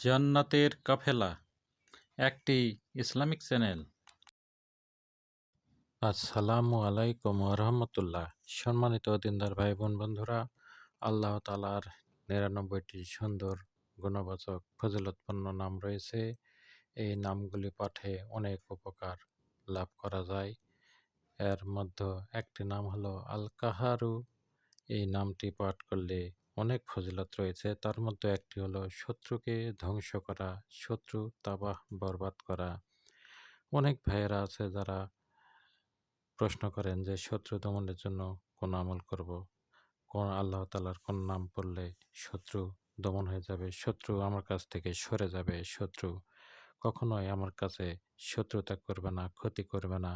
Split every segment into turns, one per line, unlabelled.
জান্নাতের কাফেলা, একটি Islamic channel. আসসালামু আলাইকুম রহমতুল্লাহ। সম্মানিত দিনদার ভাই বোন বন্ধুরা, আল্লাহ তালার নিরানব্বইটি সুন্দর, গুণবাচক ফজিলতপন্ন নাম রয়েছে। এই নামগুলি পাঠে অনেক উপকার লাভ করা যায়। এর মধ্যে একটি নাম হলো আল কাহারু এই নামটি পাঠ করলে অনেক ফজিলত রয়েছে। তার মধ্যে একটি হলো শত্রুকে ধ্বংস করা, শত্রু তাবাহ বরবাদ করা। অনেক ভাইয়েরা আছে যারা প্রশ্ন করেন যে, শত্রু দমনের জন্য কোন আমল করব? কোন আল্লাহ তালার কোন নাম পড়লে শত্রু দমন হয়ে যাবে? শত্রু আমার কাছ থেকে সরে যাবে? শত্রু কখনোই আমার কাছে শত্রুতা করবে না, ক্ষতি করবে না।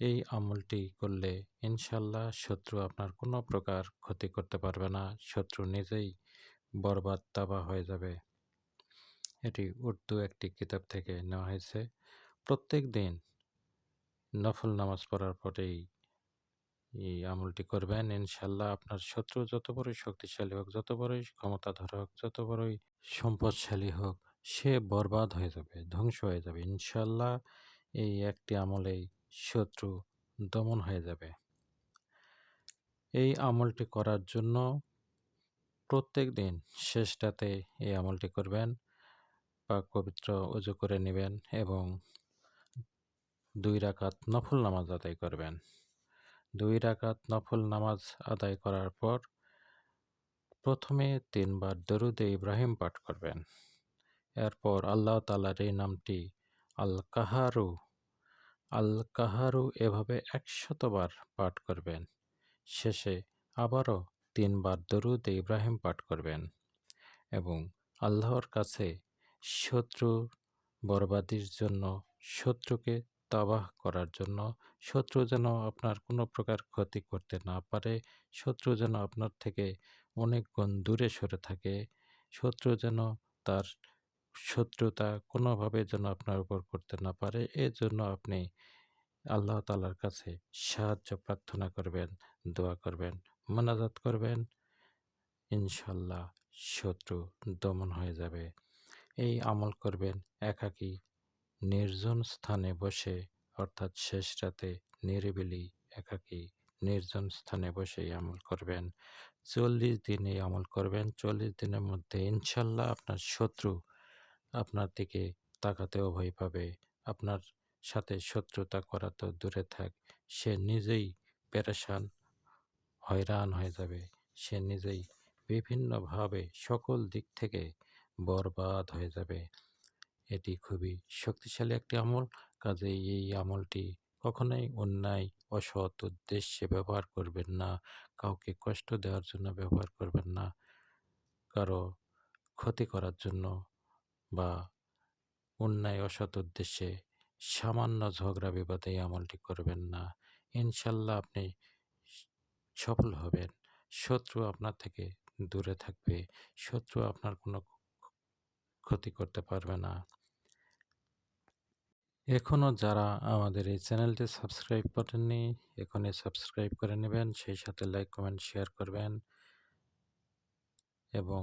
এই আমলটি করলে ইনশাল্লাহ শত্রু আপনার কোনো প্রকার ক্ষতি করতে পারবে না। শত্রু নিজেই বরবাদ তাবা হয়ে যাবে। এটি উর্দু একটি কিতাব থেকে নেওয়া হয়েছে। প্রত্যেক দিন নফল নামাজ পড়ার পরেই এই আমলটি করবেন। ইনশাল্লাহ আপনার শত্রু যত বড়ই শক্তিশালী হোক, যত বড়ই ক্ষমতাধর হোক, যত বড়ই সম্পদশালী হোক, সে বরবাদ হয়ে যাবে, ধ্বংস হয়ে যাবে। ইনশাল্লাহ এই একটি আমলেই শত্রু দমন হয়ে যাবে। এই আমলটি করার জন্য প্রত্যেক দিন শেষটাতে এই আমলটি করবেন, পাক পবিত্র উজু করে নেবেন এবং দুই রাকাত নফল নামাজ আদায় করবেন। দুই রাকাত নফল নামাজ আদায় করার পর প্রথমে তিনবার দরুদে ইব্রাহিম পাঠ করবেন। এরপর আল্লাহ তালার এই নামটি আল কাহারু আল কাহারু এভাবে একশতবার পাঠ করবেন। শেষে আবারও তিনবার দরুদ ইব্রাহিম পাঠ করবেন এবং আল্লাহর কাছে শত্রু বরবাদির জন্য, শত্রুকে তাবাহ করার জন্য, শত্রু যেন আপনার কোনো প্রকার ক্ষতি করতে না পারে, শত্রু যেন আপনার থেকে অনেক গুণ দূরে সরে থাকে, শত্রু যেন তার শত্রুতা কোনোভাবে যেন আপনার উপর করতে না পারে এর জন্য আপনি আল্লাহ তালার কাছে সাহায্য, প্রার্থনা করবেন, দোয়া করবেন, মোনাজাত করবেন। ইনশাল্লাহ শত্রু দমন হয়ে যাবে। এই আমল করবেন একাকী, নির্জন স্থানে বসে, অর্থাৎ শেষ রাতে নিরিবিলি একাকী, নির্জন স্থানে বসে আমল করবেন। চল্লিশ দিন এই আমল করবেন, চল্লিশ দিনের মধ্যে ইনশাল্লাহ আপনার শত্রু আপনার দিকে তাকাতেও ভয় পাবে। আপনার সাথে শত্রুতা করা তো দূরে থাক। সে নিজেই পেরেশান, হয়রান হয়ে যাবে। সে নিজেই বিভিন্নভাবে সকল দিক থেকে বরবাদ হয়ে যাবে। এটি খুবই শক্তিশালী একটি আমল। কাজে এই আমলটি কখনোই অন্যায়, অসৎ উদ্দেশ্যে ব্যবহার করবেন না। কাউকে কষ্ট দেওয়ার জন্য ব্যবহার করবেন না। কারও ক্ষতি করার জন্য বা অন্যায় অসৎ উদ্দেশ্যে সামান্য ঝগড়া বিবাদে আমলটি করবেন না। ইনশাল্লাহ আপনি সফল হবেন। শত্রু আপনার থেকে দূরে থাকবে। শত্রু আপনার কোনো ক্ষতি করতে পারবে না। এখনও যারা আমাদের এই চ্যানেলটি সাবস্ক্রাইব করেননি, এখনই সাবস্ক্রাইব করে নেবেন। সেই সাথে লাইক, কমেন্ট, শেয়ার করবেন এবং